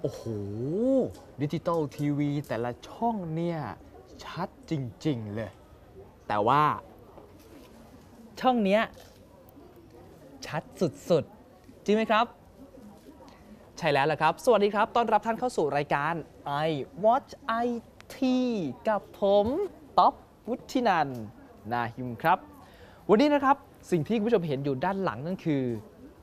โอ้โห ดิจิตอลทีวีแต่ละช่องเนี่ย ชัดจริง ๆ เลย แต่ว่า ช่องเนี้ย ชัดสุด ๆ จริงไหมครับ ใช่แล้วล่ะครับ สวัสดีครับ ต้อนรับท่านเข้าสู่รายการ i Watch IT กับผมต๊อบวุฒินันท์นาหิมครับ วันนี้นะครับสิ่งที่คุณผู้ชมเห็นอยู่ด้านหลังนั่นคือ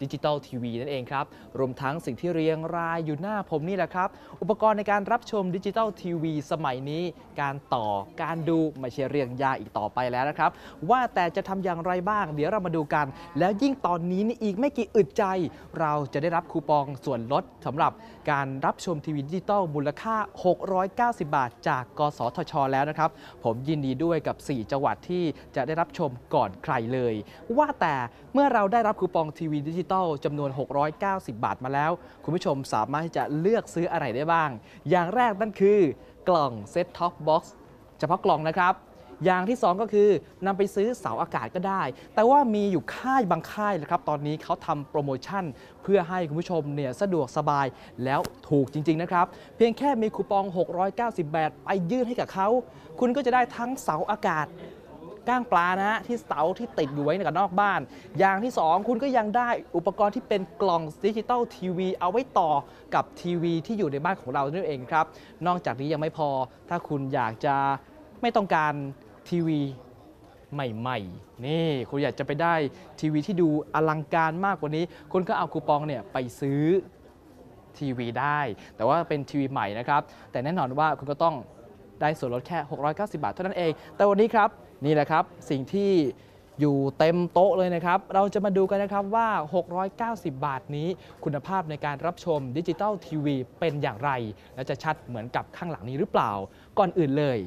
ดิจิตอลทีวีนั่นเองครับ รวมทั้งสิ่งที่เรียงรายอยู่หน้าผมนี่แหละครับ อุปกรณ์ในการรับชมดิจิตอลทีวีสมัยนี้ การต่อการดูไม่ใช่เรียงยากอีกต่อไปแล้วนะครับ ว่าแต่จะทำอย่างไรบ้าง เดี๋ยวเรามาดูกัน แล้วยิ่งตอนนี้นี่อีกไม่กี่อึดใจ เราจะได้รับคูปองส่วนลดสำหรับการรับชมทีวีดิจิตอลมูลค่า 690 บาท จากกสทช แล้วนะครับ ผมยินดีด้วยกับ 4 จังหวัดที่จะได้รับชมก่อนใครเลย ว่าแต่เมื่อเราได้รับคูปองทีวีดิจิตอลจำนวน 690 บาทมาแล้ว คุณผู้ชมสามารถที่จะเลือกซื้ออะไรได้บ้าง อย่างแรกนั่นคือกล่องเซ็ตท็อปบ็อกซ์เฉพาะกล่องนะครับ อย่างที่ 2 ก็คือนำไปซื้อเสาอากาศก็ได้ แต่ว่ามีอยู่ค่ายบางค่ายนะครับ ตอนนี้เขาทำโปรโมชั่น เพื่อให้คุณผู้ชมเนี่ยสะดวกสบายแล้วถูกจริง ๆ นะครับ เพียงแค่มีคูปอง 690 บาทไปยื่นให้กับเขา คุณก็จะได้ทั้งเสาอากาศ ก้างปลานะฮะที่เสาที่ติดอยู่ไว้กับนอกบ้าน อย่างที่ 2 คุณก็ยังได้อุปกรณ์ที่เป็นกล่องดิจิตอลทีวีเอาไว้ต่อกับทีวีที่อยู่ในบ้านของเรานั่นเองครับ นอกจากนี้ยังไม่พอ ถ้าคุณอยากจะไม่ต้องการทีวีใหม่ๆ นี่คุณอยากจะไปได้ทีวีที่ดูอลังการมากกว่านี้ คุณก็เอาคูปองเนี่ยไปซื้อทีวีได้ แต่ว่าเป็นทีวีใหม่นะครับ แต่แน่นอนว่าคุณก็ต้องได้ส่วนลดแค่ 690 บาทเท่านั้นเอง แต่วันนี้ครับ นี่แหละครับสิ่งที่อยู่เต็มโต๊ะเลยนะครับ เราจะมาดูกันนะครับว่า 690 บาทนี้ คุณภาพในการรับชมดิจิตอลทีวีเป็นอย่างไร และจะชัดเหมือนกับข้างหลังนี้หรือเปล่า ก่อนอื่นเลย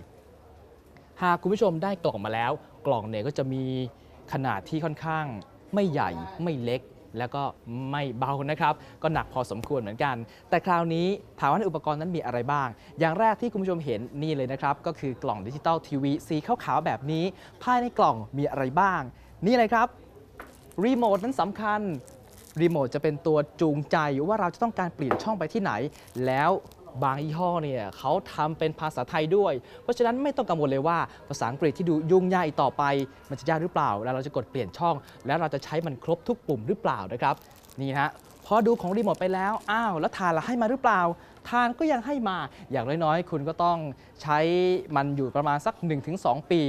หากคุณผู้ชมได้กล่องมาแล้ว กล่องเนี่ยก็จะมีขนาดที่ค่อนข้างไม่ใหญ่ไม่เล็ก แล้วก็ไม่เบานะครับ ก็หนักพอสมควรเหมือนกัน แต่คราวนี้ถามว่าในอุปกรณ์นั้นมีอะไรบ้าง อย่างแรกที่คุณผู้ชมเห็นนี่เลยนะครับ ก็คือกล่องดิจิตอลทีวีสีขาวๆแบบนี้ ภายในกล่องมีอะไรบ้าง นี่เลยครับรีโมทนั้นสำคัญรีโมทจะเป็นตัวจูงใจว่าเราจะต้องการเปลี่ยนช่องไปที่ไหน แล้ว บางยี่ห้อเนี่ยเขาทำเป็นภาษาไทยด้วย เพราะฉะนั้นไม่ต้องกังวลเลยว่าภาษาอังกฤษที่ดูยุ่งยากอีกต่อไป มันจะยากหรือเปล่า แล้วเราจะกดเปลี่ยนช่อง แล้วเราจะใช้มันครบทุกปุ่มหรือเปล่านะครับ นี่ฮะพอดูของรีโมทไปแล้ว อ้าว แล้วทานละให้มาหรือเปล่า ทานก็ยังให้มา อย่างน้อยๆ คุณก็ต้องใช้มันอยู่ประมาณสัก 1-2 ปี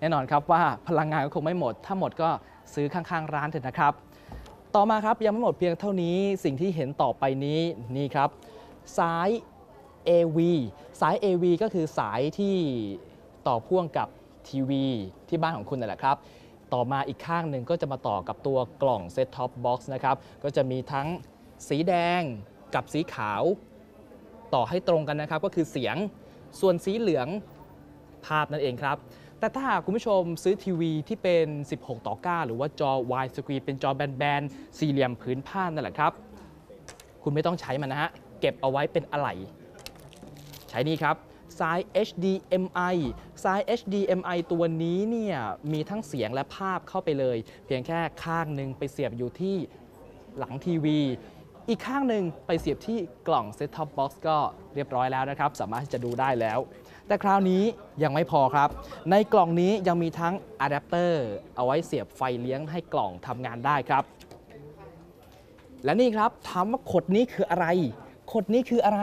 แน่นอนครับว่าพลังงานก็คงไม่หมด ถ้าหมดก็ซื้อข้างๆ ร้านเถอะนะครับ ต่อมาครับยังไม่หมดเพียงเท่านี้ สิ่งที่เห็นต่อไปนี้นี่ครับสาย AV สาย AV ก็คือสายที่ต่อพ่วงกับทีวีที่บ้านของคุณนั่นแหละครับ ต่อมาอีกข้างหนึ่งก็จะมาต่อกับตัวกล่อง Set Top Box นะครับ ก็จะมีทั้งสีแดงกับสีขาว ต่อให้ตรงกันนะครับ ก็คือเสียง ส่วนสีเหลืองภาพนั่นเองครับ แต่ถ้าหากคุณผู้ชมซื้อทีวีที่เป็น 16 ต่อ 9 หรือว่าจอ wide screen เป็นจอแบนๆ สี่เหลี่ยมผืนผ้านั่นแหละครับ คุณไม่ต้องใช้มันนะฮะ เก็บเอาไว้เป็นอะไหล่ ใช้นี่ครับสาย HDMI สาย HDMI ตัวนี้เนี่ยมีทั้งเสียงและภาพเข้าไปเลย เพียงแค่ข้างหนึ่งไปเสียบอยู่ที่หลังทีวี อีกข้างหนึ่งไปเสียบที่กล่อง Set Top Box ก็เรียบร้อยแล้วนะครับ สามารถที่จะดูได้แล้ว แต่คราวนี้ยังไม่พอครับ ในกล่องนี้ยังมีทั้งอะแดปเตอร์เอาไว้เสียบไฟเลี้ยงให้กล่องทำงานได้ครับ และนี่ครับถามว่าขดนี้คืออะไร ขดนี้คืออะไร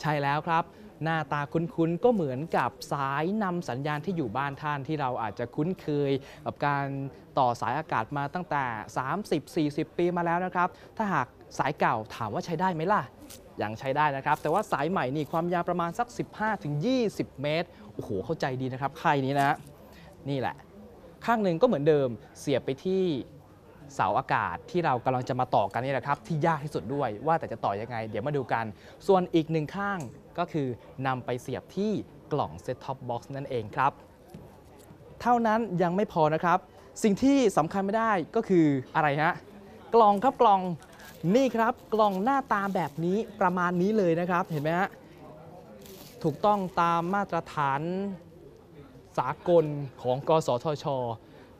ใช่แล้วครับ หน้าตาคุ้นๆก็เหมือนกับสายนำสัญญาณที่อยู่บ้านท่านที่เราอาจจะคุ้นเคย กับการต่อสายอากาศมาตั้งแต่ 30-40 ปีมาแล้วนะครับ ถ้าหากสายเก่าถามว่าใช้ได้ไหมล่ะยังใช้ได้นะครับ แต่ว่าสายใหม่นี่ความยาวประมาณสัก 15-20 เมตรโอ้โหเข้าใจดีนะครับใครนี้นะ นี่แหละ ข้างหนึ่งก็เหมือนเดิมเสียบไปที่ เสาอากาศที่เรากำลังจะมาต่อกันนี่แหละครับ ที่ยากที่สุดด้วยว่าแต่จะต่อยังไง เดี๋ยวมาดูกัน ส่วนอีกหนึ่งข้างก็คือนำไปเสียบที่กล่อง Set Top Box นั่นเองครับ เท่านั้นยังไม่พอนะครับ สิ่งที่สำคัญไม่ได้ก็คืออะไรฮะกล่องครับกล่องนี่ครับกล่องหน้าตาแบบนี้ประมาณนี้เลยนะครับเห็นไหมฮะถูกต้องตามมาตรฐานสากลของกสทช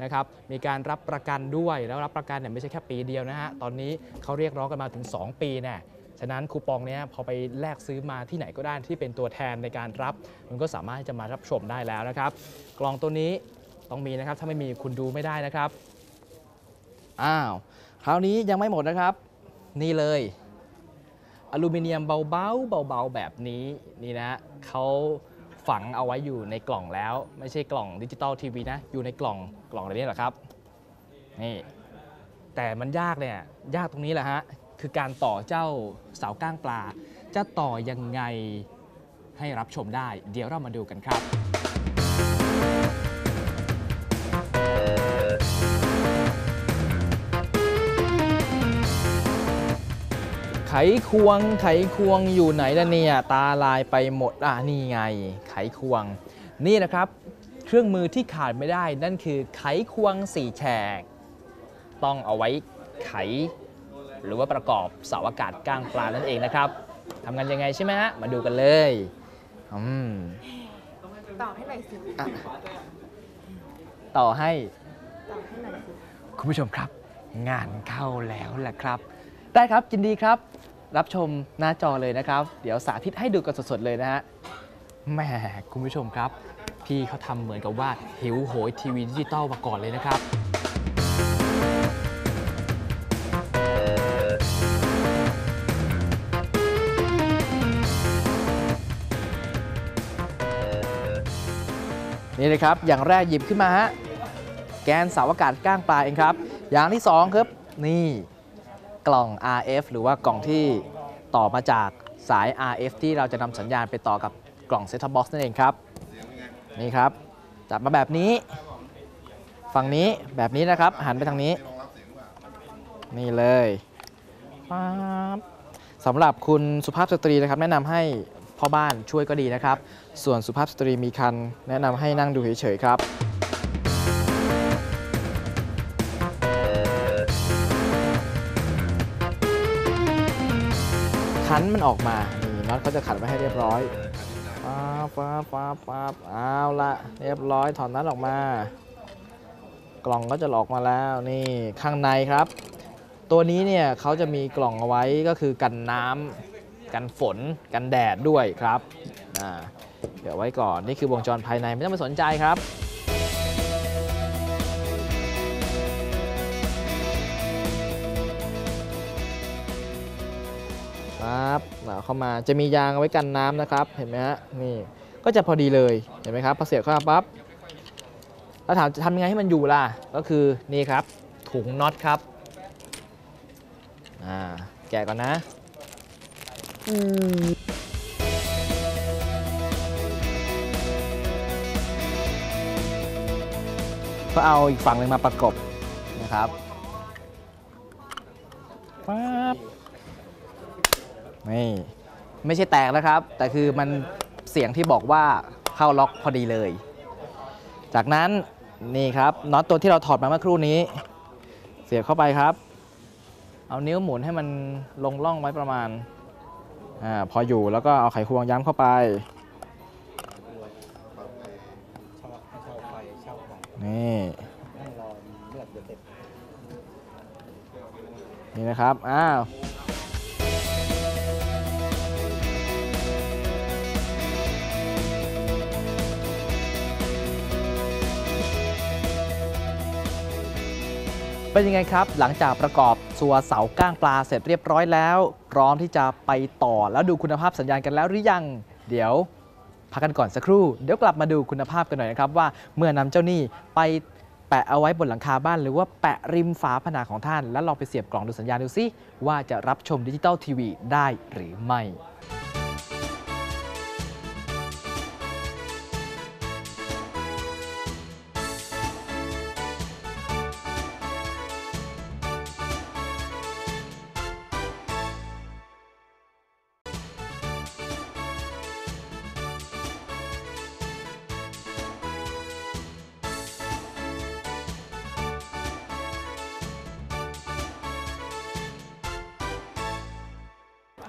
นะครับมีการรับประกันด้วยแล้วรับประกันเนี่ยไม่ใช่แค่ปีเดียวนะฮะตอนนี้เขาเรียกร้องกันมาถึง 2 ปีแน่ฉฉะนั้นคูปองเนี้ยพอไปแลกซื้อมาที่ไหนก็ได้ที่เป็นตัวแทนในการรับ มันก็สามารถที่จะมารับชมได้แล้วนะครับ กล่องตัวนี้ต้องมีนะครับถ้าไม่มีคุณดูไม่ได้นะครับอ้าวคราวนี้ยังไม่หมดนะครับ นี่เลยอลูมิเนียมเบาๆเบาๆแบบนี้นี่นะเขา ฝังเอาไว้อยู่ในกล่องแล้ว ไม่ใช่กล่องดิจิตอลทีวีนะ อยู่ในกล่องกล่องอะไรนี่แหละครับนี่แต่มันยากเนี่ยยากตรงนี้แหละฮะคือการต่อเจ้าเสาก้างปลา จะต่อยังไงให้รับชมได้ เดี๋ยวเรามาดูกันครับ ไขควง ไขควงอยู่ไหนล่ะเนี่ย ตาลายไปหมด อะนี่ไง ไขควง นี่นะครับ เครื่องมือที่ขาดไม่ได้ นั่นคือไขควงสี่แฉก ต้องเอาไว้ไข หรือว่าประกอบเสาอากาศก้างปลานั่นเองนะครับทำงานยังไงใช่ไหมฮะ มาดูกันเลยอืมต่อให้หน่อยสิอะต่อให้ ต่อให้หน่อยสิคุณผู้ชมครับ งานเข้าแล้วแหละครับ ได้ครับยินดีครับ รับชมหน้าจอเลยนะครับ เดี๋ยวสาธิตให้ดูกันสดๆเลยนะฮะแหมคุณผู้ชมครับ พี่เขาทำเหมือนกับว่าหิวโหยทีวีดิจิตอลมาก่อนเลยนะครับ นี่เลยครับ อย่างแรกหยิบขึ้นมาฮะ แกนเสาอากาศก้างปลาเองครับ อย่างที่2ครับ นี่ กล่อง RF หรือว่ากล่องที่ต่อมาจากสาย RF ที่เราจะนำสัญญาณไปต่อกับกล่อง Set Top Box นั่นเองครับ นี่ครับ จับมาแบบนี้ ฝั่งนี้แบบนี้นะครับ หันไปทางนี้ นี่เลยป๊าบสำหรับคุณสุภาพสตรีนะครับ แนะนำให้พ่อบ้านช่วยก็ดีนะครับ ส่วนสุภาพสตรีมีคันแนะนำให้นั่งดูเฉยๆครับ ขันมันออกมา นี่น็อตเขาจะขันไว้ให้เรียบร้อยป๊าป๊าป๊าป๊าเอาละเรียบร้อยถอนน็อตออกมา กล่องก็จะออกมาแล้วนี่ข้างในครับ ตัวนี้เนี่ยเขาจะมีกล่องเอาไว้ก็คือกันน้ำกันฝนกันแดดด้วยครับอ่าเดี๋ยวไว้ก่อนนี่คือวงจรภายในไม่ต้องไปสนใจครับ ครับเอาเข้ามาจะมียางเอาไว้กันน้ำนะครับ เห็นไหมฮะนี่ก็จะพอดีเลยเห็นไหมครับพอเสียบเข้ามาปั๊บแล้วถามจะทำยังไงให้มันอยู่ล่ะก็คือนี่ครับถุงน็อตครับอ่าแกะก่อนนะอืมก็เอาอีกฝั่งหนึ่งมาประกบนะครับปั๊บ นี่ไม่ใช่แตกนะครับ แต่คือมันเสียงที่บอกว่าเข้าล็อกพอดีเลย จากนั้นนี่ครับน็อตตัวที่เราถอดมาเมื่อครู่นี้ เสียบเข้าไปครับ เอานิ้วหมุนให้มันลงล่องไว้ประมาณอ่าพออยู่แล้วก็เอาไขควงย้ำเข้าไปนี่นี่นะครับ อ้าว เป็นยังไงครับ หลังจากประกอบตัวเสาก้างปลาเสร็จเรียบร้อยแล้ว พร้อมที่จะไปต่อแล้วดูคุณภาพสัญญาณกันแล้วหรือยัง เดี๋ยวพักกันก่อนสักครู่ เดี๋ยวกลับมาดูคุณภาพกันหน่อยนะครับว่าเมื่อนำเจ้านี่ไปแปะเอาไว้บนหลังคาบ้าน หรือว่าแปะริมฝาผนังของท่าน แล้วลองไปเสียบกล่องดูสัญญาณดูซิว่าจะรับชมดิจิตอลทีวีได้หรือไม่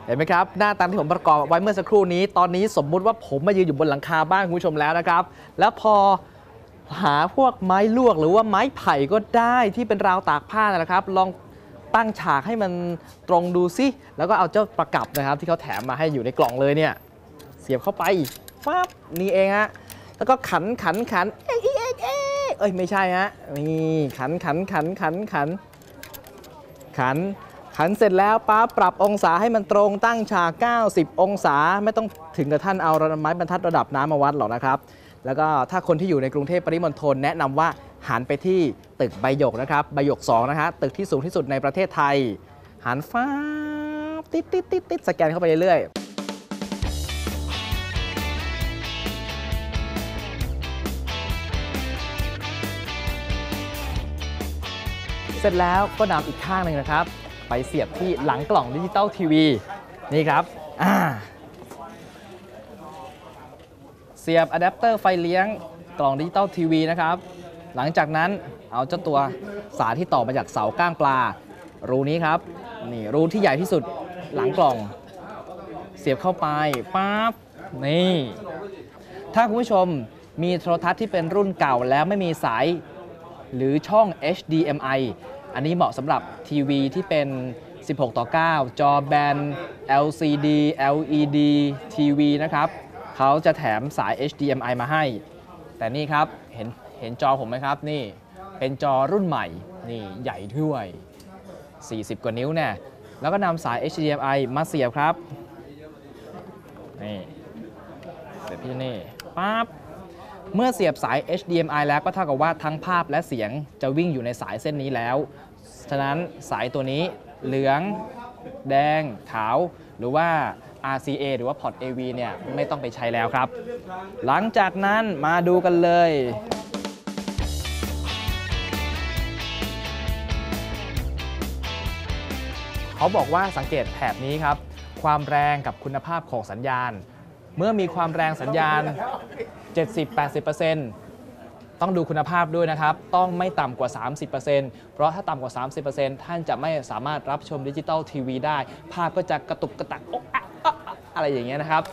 เห็นไหมครับ หน้าตามที่ผมประกอบไว้เมื่อสักครู่นี้ ตอนนี้สมมุติว่าผมมายืนอยู่บนหลังคาบ้านคุณผู้ชมแล้วนะครับ แล้วพอหาพวกไม้ลวกหรือว่าไม้ไผ่ก็ได้ที่เป็นราวตากผ้านะครับ ลองตั้งฉากให้มันตรงดูซิ แล้วก็เอาเจ้าประกับนะครับ ที่เขาแถมมาให้อยู่ในกล่องเลยเนี่ย เสียบเข้าไปปั๊บนี่เองฮะแล้วก็ขันขันขันเอ๊ะเอ๊ะเอ๊ะเอ๊ะเอ้ยไม่ใช่ฮะนี่ขันขันขันขันขันขัน ขันเสร็จแล้วป้าปรับองศาให้มันตรงตั้งฉาก 90 องศาไม่ต้องถึงกับท่านเอาระไม้บรรทัดระดับน้ำมาวัดหรอกนะครับ แล้วก็ถ้าคนที่อยู่ในกรุงเทพปริมณฑลแนะนำว่าหันไปที่ตึกใบหยกนะครับใบหยก2นะฮะตึกที่สูงที่สุดในประเทศไทย หันฟ้าติดติดติดติดสแกนเข้าไปเรื่อยเสร็จแล้วก็นำอีกข้างหนึ่งนะครับ ไปเสียบที่หลังกล่องดิจิตอลทีวีนี่ครับเสียบอะแดปเตอร์ไฟเลี้ยงกล่องดิจิตอลทีวีนะครับ หลังจากนั้นเอาเจ้าตัวสายที่ต่อมาจากเสาก้างปลา รูนี้ครับนี่รูที่ใหญ่ที่สุดหลังกล่อง เสียบเข้าไปปั๊บนี่ถ้าคุณผู้ชมมีโทรทัศน์ที่เป็นรุ่นเก่าแล้วไม่มีสายหรือช่อง HDMI อันนี้เหมาะสำหรับทีวีที่เป็น 16 ต่อ 9 จอแบน LCD LED ทีวีนะครับเขาจะแถมสาย HDMI มาให้ แต่นี่ครับ เห็นเห็นจอผมไหมครับ นี่เป็นจอรุ่นใหม่ นี่ใหญ่ด้วย 40 กว่านิ้วเนี่ยแล้วก็นำสาย HDMI มาเสียบครับ นี่เสียบที่นี่ปั๊บ เมื่อเสียบสาย HDMI แล้วก็เท่ากับว่าทั้งภาพและเสียงจะวิ่งอยู่ในสายเส้นนี้แล้ว ฉะนั้นสายตัวนี้เหลือง แดง ขาว หรือว่า RCA หรือว่า Port AV เนี่ยไม่ต้องไปใช้แล้วครับ หลังจากนั้นมาดูกันเลยเขาบอกว่าสังเกตแถบนี้ครับ ความแรงกับคุณภาพของสัญญาณ เมื่อมีความแรงสัญญาณ 70-80%ต้องดูคุณภาพด้วยนะครับ ต้องไม่ต่ำกว่า 30%เพราะถ้าต่ำกว่า 30%ท่านจะไม่สามารถรับชมดิจิตอลทีวีได้ ภาพก็จะกระตุกกระตักอะอะอะอะอะไรอย่างเงี้ยนะครับ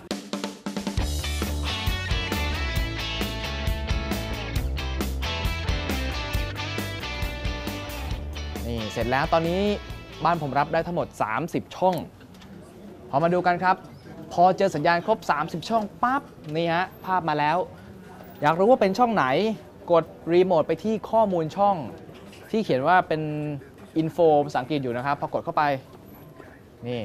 นี่เสร็จแล้วตอนนี้บ้านผมรับได้ทั้งหมด 30 ช่อง พอมาดูกันครับ พอเจอสัญญาณครบ 30 ช่องปั๊บนี่ฮะภาพมาแล้ว อยากรู้ว่าเป็นช่องไหนกดรีโมทไปที่ข้อมูลช่อง ที่เขียนว่าเป็นอินโฟภาษาอังกฤษอยู่นะครับ พอกดเข้าไป นี่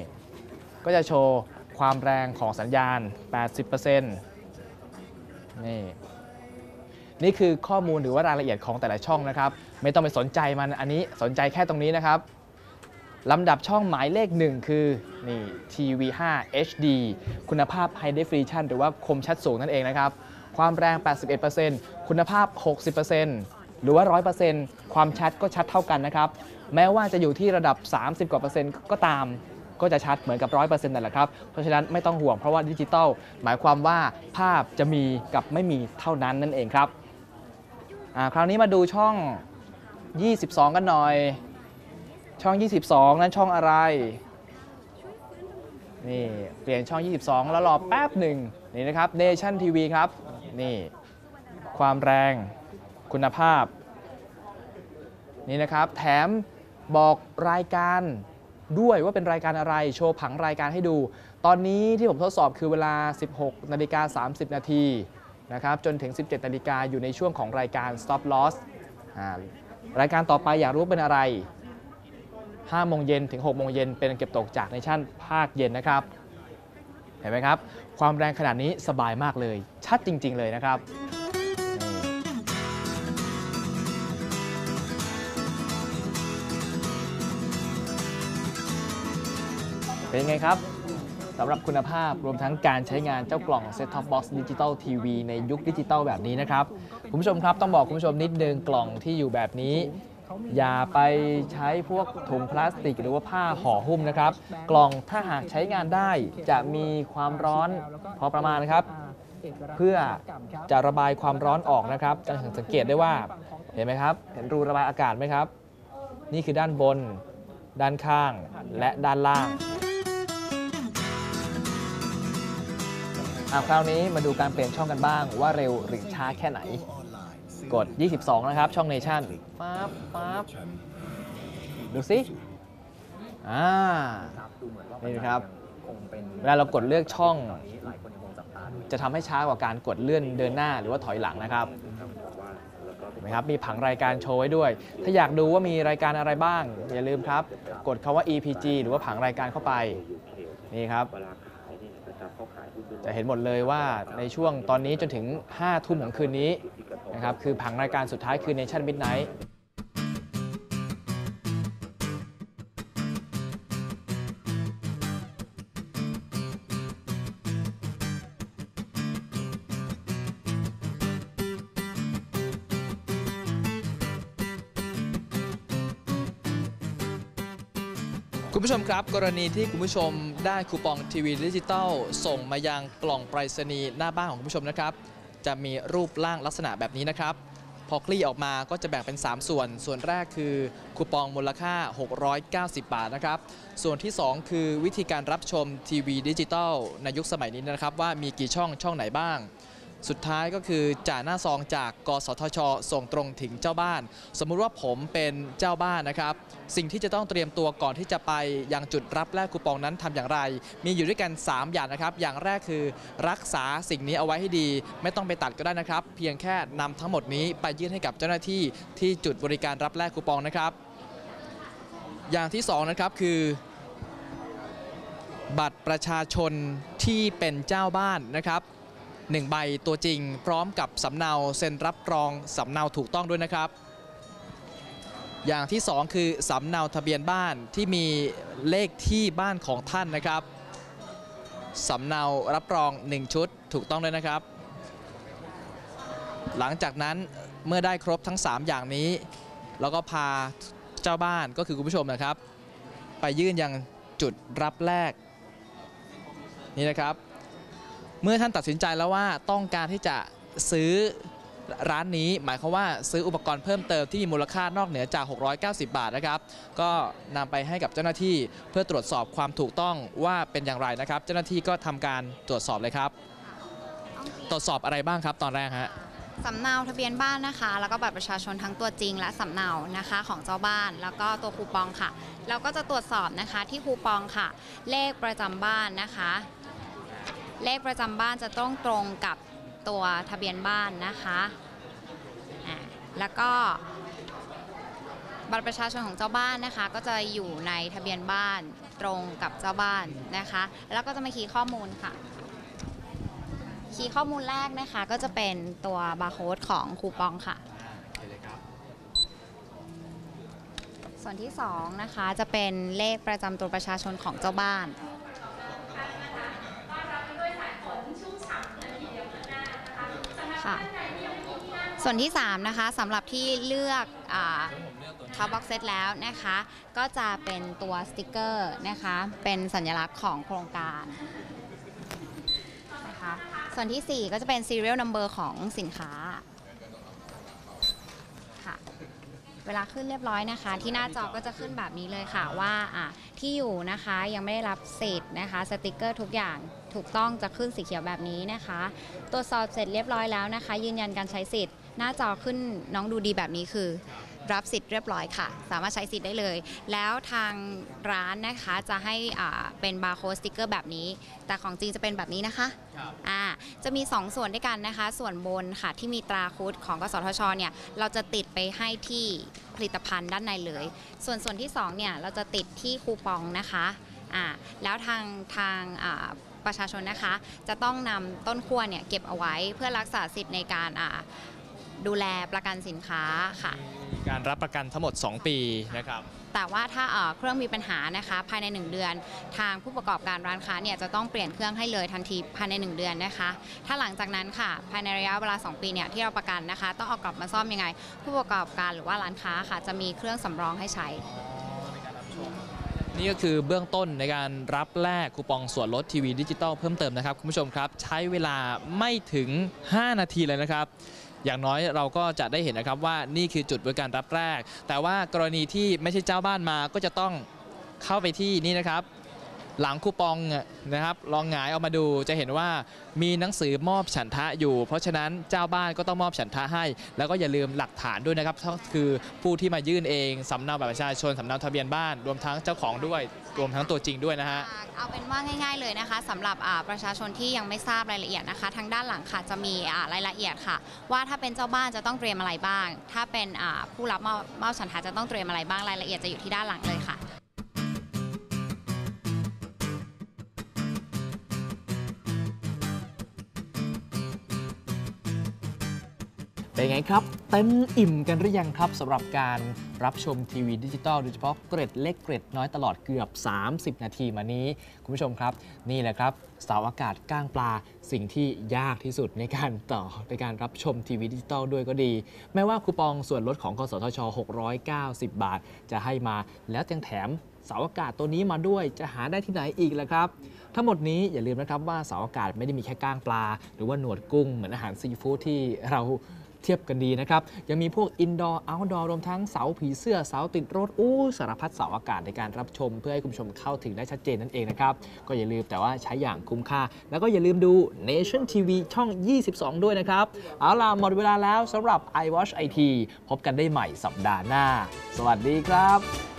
ก็จะโชว์ความแรงของสัญญาณ 80%นี่นี่คือข้อมูลหรือว่ารายละเอียดของแต่ละช่องนะครับ ไม่ต้องไปสนใจมันอันนี้สนใจแค่ตรงนี้นะครับ ลำดับช่องหมายเลขหนึ่งคือนี่ TV5 HD คุณภาพ High Definition หรือว่าคมชัดสูงนั่นเองนะครับ ความแรง 81%คุณภาพ 60%หรือว่า 100%ความชัดก็ชัดเท่ากันนะครับ แม้ว่าจะอยู่ที่ระดับ 30 กว่าเปอร์เซ็นต์ก็ตามก็จะชัดเหมือนกับ 100%นั่นแหละครับ เพราะฉะนั้นไม่ต้องห่วงเพราะว่าดิจิตอลหมายความว่าภาพจะมีกับไม่มีเท่านั้นนั่นเองครับคราวนี้มาดูช่อง 22 กันหน่อย ช่อง 22 นั้นช่องอะไร นี่เปลี่ยนช่อง 22 แล้วรอแป๊บหนึ่งนี่นะครับ Nation TV ครับ นี่ ความแรงคุณภาพ นี่นะครับแถมบอกรายการด้วยว่าเป็นรายการอะไร โชว์ผังรายการให้ดู ตอนนี้ที่ผมทดสอบคือเวลา 16 นาฬิกา 30 นาทีนะครับจนถึง 17 นาฬิกาอยู่ในช่วงของรายการ Stop Loss รายการต่อไปอยากรู้เป็นอะไร 5โมงเย็นถึง6โมงเย็นเป็นเก็บตกจากในชั่นภาคเย็นนะครับ เห็นไหมครับ ความแรงขนาดนี้สบายมากเลย ชัดจริง ๆ เลยนะครับเป็นยังไงครับสำหรับคุณภาพรวมทั้งการใช้งานเจ้ากล่อง Set Top Box Digital TV ในยุคดิจิตอลแบบนี้นะครับ คุณผู้ชมครับต้องบอกคุณผู้ชมนิดนึงกล่องที่อยู่แบบนี้ อย่าไปใช้พวกถุงพลาสติก หรือว่าผ้าห่อหุ้มนะครับ กล่องถ้าหากใช้งานได้จะมีความร้อนพอประมาณนะครับ เพื่อจะระบายความร้อนออกนะครับ จะสังเกตได้ว่าเห็นไหมครับ เห็นรูระบายอากาศไหมครับ นี่คือด้านบน ด้านข้าง และด้านล่างอะคราวนี้มาดูการเปลี่ยนช่องกันบ้างว่าเร็วหรือช้าแค่ไหน กด 22 นะครับ ช่องเนชั่นปั๊บปั๊บดูสิอ่าเหมือนว่านี่นี่นะครับ เวลาเรากดเลือกช่องตอนนี้หลายคนยังคงจับตาดูจะทำให้ช้ากว่าการกดเลื่อนเดินหน้าหรือว่าถอยหลังนะครับเห็นไหมครับ มีผังรายการโชว์ไว้ด้วย ถ้าอยากดูว่ามีรายการอะไรบ้าง อย่าลืมครับ กดคาว่า EPG หรือว่าผังรายการเข้าไป นี่ครับ จะเห็นหมดเลยว่าในช่วงตอนนี้จนถึง 5 ทุ่มของคืนนี้ นะครับคือผังรายการสุดท้ายคือ Nation Midnight คุณผู้ชมครับ กรณีที่คุณผู้ชมได้คูปองทีวีดิจิตอลส่งมายังกล่องไปรษณีย์หน้าบ้านของคุณผู้ชมนะครับ จะมีรูปร่างลักษณะแบบนี้นะครับ พอคลี่ออกมาก็จะแบ่งเป็น 3 ส่วน ส่วนแรกคือคูปองมูลค่า 690 บาทนะครับ ส่วนที่ 2 คือวิธีการรับชมทีวีดิจิตอลในยุคสมัยนี้นะครับ ว่ามีกี่ช่องช่องไหนบ้าง สุดท้ายก็คือจ่าหน้าซองจากกสทช ส่งตรงถึงเจ้าบ้าน สมมุติว่าผมเป็นเจ้าบ้านนะครับ สิ่งที่จะต้องเตรียมตัวก่อนที่จะไปยังจุดรับแลกคูปองนั้นทำอย่างไร มีอยู่ด้วยกัน 3 อย่างนะครับ อย่างแรกคือรักษาสิ่งนี้เอาไว้ให้ดี ไม่ต้องไปตัดก็ได้นะครับ เพียงแค่นำทั้งหมดนี้ไปยื่นให้กับเจ้าหน้าที่ที่จุดบริการรับแลกคูปองนะครับ อย่างที่สองนะครับคือบัตรประชาชนที่เป็นเจ้าบ้านนะครับ หนึ่งใบตัวจริง พร้อมกับสำเนาเซ็นรับรองสำเนาถูกต้องด้วยนะครับ อย่างที่สองคือสำเนาทะเบียนบ้านที่มีเลขที่บ้านของท่านนะครับสำเนารับรอง 1 ชุดถูกต้องด้วยนะครับ หลังจากนั้นเมื่อได้ครบทั้ง 3 อย่างนี้ แล้วก็พาเจ้าบ้านก็คือคุณผู้ชมนะครับ ไปยื่นยังจุดรับแลกนี่นะครับ เมื่อท่านตัดสินใจแล้วว่าต้องการที่จะซื้อร้านนี้หมายความว่าซื้ออุปกรณ์เพิ่มเติมที่มีมูลค่านอกเหนือจาก 690 บาทนะครับ ก็นำไปให้กับเจ้าหน้าที่เพื่อตรวจสอบความถูกต้องว่าเป็นอย่างไรนะครับ เจ้าหน้าที่ก็ทำการตรวจสอบเลยครับ ตรวจสอบอะไรบ้างครับตอนแรกฮะสำเนาทะเบียนบ้านนะคะ แล้วก็บัตรประชาชนทั้งตัวจริง และสำเนานะคะของเจ้าบ้าน แล้วก็ตัวคูปองค่ะ เราก็จะตรวจสอบนะคะที่คูปองค่ะ เลขประจำบ้านนะคะ เลขประจำบ้านจะต้องตรงกับตัวทะเบียนบ้านนะคะแล้วก็บัตรประชาชนของเจ้าบ้านนะคะ ก็จะอยู่ในทะเบียนบ้านตรงกับเจ้าบ้านนะคะ แล้วก็จะมาคีย์ข้อมูลค่ะ คีย์ข้อมูลแรกนะคะก็จะเป็นตัวบาร์โค้ดของคูปองค่ะส่วนที่2นะคะจะเป็นเลขประจำตัวประชาชนของเจ้าบ้าน ค่ะ ส่วนที่ 3 นะคะสำหรับที่เลือกท็อปบ็อกเซตแล้วนะคะ ก็จะเป็นตัวสติกเกอร์นะคะ เป็นสัญลักษณ์ของโครงการนะคะส่วนที่ 4 ก็จะเป็น serial number ของสินค้าค่ะเวลาขึ้นเรียบร้อยนะคะ ที่หน้าจอก็จะขึ้นแบบนี้เลยค่ะว่าอะที่อยู่นะคะยังไม่ได้รับสิทธิ์นะคะสติกเกอร์ทุกอย่าง ถูกต้องจะขึ้นสีเขียวแบบนี้นะคะ ตรวจสอบเสร็จเรียบร้อยแล้วนะคะ ยืนยันการใช้สิทธิ์ หน้าจอขึ้นน้องดูดีแบบนี้คือ รับสิทธิ์เรียบร้อยค่ะ สามารถใช้สิทธิ์ได้เลย แล้วทางร้านนะคะจะให้อ่าเป็นบาร์โค้ดสติกเกอร์แบบนี้ แต่ของจริงจะเป็นแบบนี้นะคะอ่าจะมี 2 ส่วนด้วยกันนะคะ ส่วนบนค่ะที่มีตราคุดของกสทชเนี่ยเราจะติดไปให้ที่ผลิตภัณฑ์ด้านในเลย ส่วนส่วนที่2เนี่ยเราจะติดที่คูปองนะคะอ่าแล้วทางทางอ่า ประชาชนนะคะ จะต้องนำต้นขั้วเนี่ยเก็บเอาไว้เพื่อรักษาสิทธิ์ในการอ่าดูแลประกันสินค้าค่ะการรับประกันทั้งหมด 2 ปีนะครับ แต่ว่าถ้าเอ่อเครื่องมีปัญหานะคะภายใน 1 เดือน ทางผู้ประกอบการร้านค้าเนี่ยจะต้องเปลี่ยนเครื่องให้เลยทันทีภายใน 1 เดือนนะคะ ถ้าหลังจากนั้นค่ะ ภายในระยะเวลา 2 ปีเนี่ยที่เราประกันนะคะ ต้องเอากลับมาซ่อมยังไง ผู้ประกอบการหรือว่าร้านค้าค่ะจะมีเครื่องสำรองให้ใช้ นี่ก็คือเบื้องต้นในการรับแลกคูปองส่วนลดทีวีดิจิตอลเพิ่มเติมนะครับคุณผู้ชมครับ ใช้เวลาไม่ถึง 5 นาทีเลยนะครับอย่างน้อยเราก็จะได้เห็นนะครับว่านี่คือจุดบริการรับแรก แต่ว่ากรณีที่ไม่ใช่เจ้าบ้านมาก็จะต้องเข้าไปที่นี่นะครับ หลังคูปองนะครับลองหงายออกมาดูจะเห็นว่ามีหนังสือมอบฉันทะอยู่ เพราะฉะนั้นเจ้าบ้านก็ต้องมอบฉันทะให้ แล้วก็อย่าลืมหลักฐานด้วยนะครับก็คือผู้ที่มายื่นเองสำเนาบัตรประชาชนสำเนาทะเบียนบ้าน รวมทั้งเจ้าของด้วยรวมทั้งตัวจริงด้วยนะฮะเอาเป็นว่าง่าย ๆเลยนะคะสำหรับประชาชนที่ยังไม่ทราบรายละเอียดนะคะ ทางด้านหลังค่ะจะมีรายละเอียดค่ะ ว่าถ้าเป็นเจ้าบ้านจะต้องเตรียมอะไรบ้าง ถ้าเป็นผู้รับมอบฉันทะจะต้องเตรียมอะไรบ้างรายละเอียดจะอยู่ที่ด้านหลังเลยค่ะ เป็นไงครับ เต็มอิ่มกันหรือยังครับสำหรับการรับชมทีวีดิจิตอลโดยเฉพาะเกร็ดเล็กเกร็ดน้อยตลอดเกือบ 30 นาทีมานี้ คุณผู้ชมครับ นี่แหละครับเสาอากาศก้างปลาสิ่งที่ยากที่สุดในการต่อในการรับชมทีวีดิจิตอลด้วยก็ดีไม่ว่าคูปองส่วนลดของกสทช 690 บาท จะให้มาแล้วยังแถมเสาอากาศตัวนี้มาด้วยจะหาได้ที่ไหนอีกล่ะครับ ทั้งหมดนี้อย่าลืมนะครับว่าเสาอากาศไม่ได้มีแค่ก้างปลา หรือว่าหนวดกุ้งเหมือนอาหารซีฟู้ดที่เรา เทียบกันดีนะครับ ยังมีพวกอินดอร์เอาท์ดอร์รวมทั้งเสาผีเสื้อเสาติดรถอู้สารพัดเสาอากาศในการรับชม เพื่อให้คุณผู้ชมเข้าถึงได้ชัดเจนนั่นเองนะครับ ก็อย่าลืมแต่ว่าใช้อย่างคุ้มค่า แล้วก็อย่าลืมดู Nation TV ช่อง 22 ด้วยนะครับ เอาล่ะหมดเวลาแล้วสำหรับ iWatch IT พบกันได้ใหม่สัปดาห์หน้า สวัสดีครับ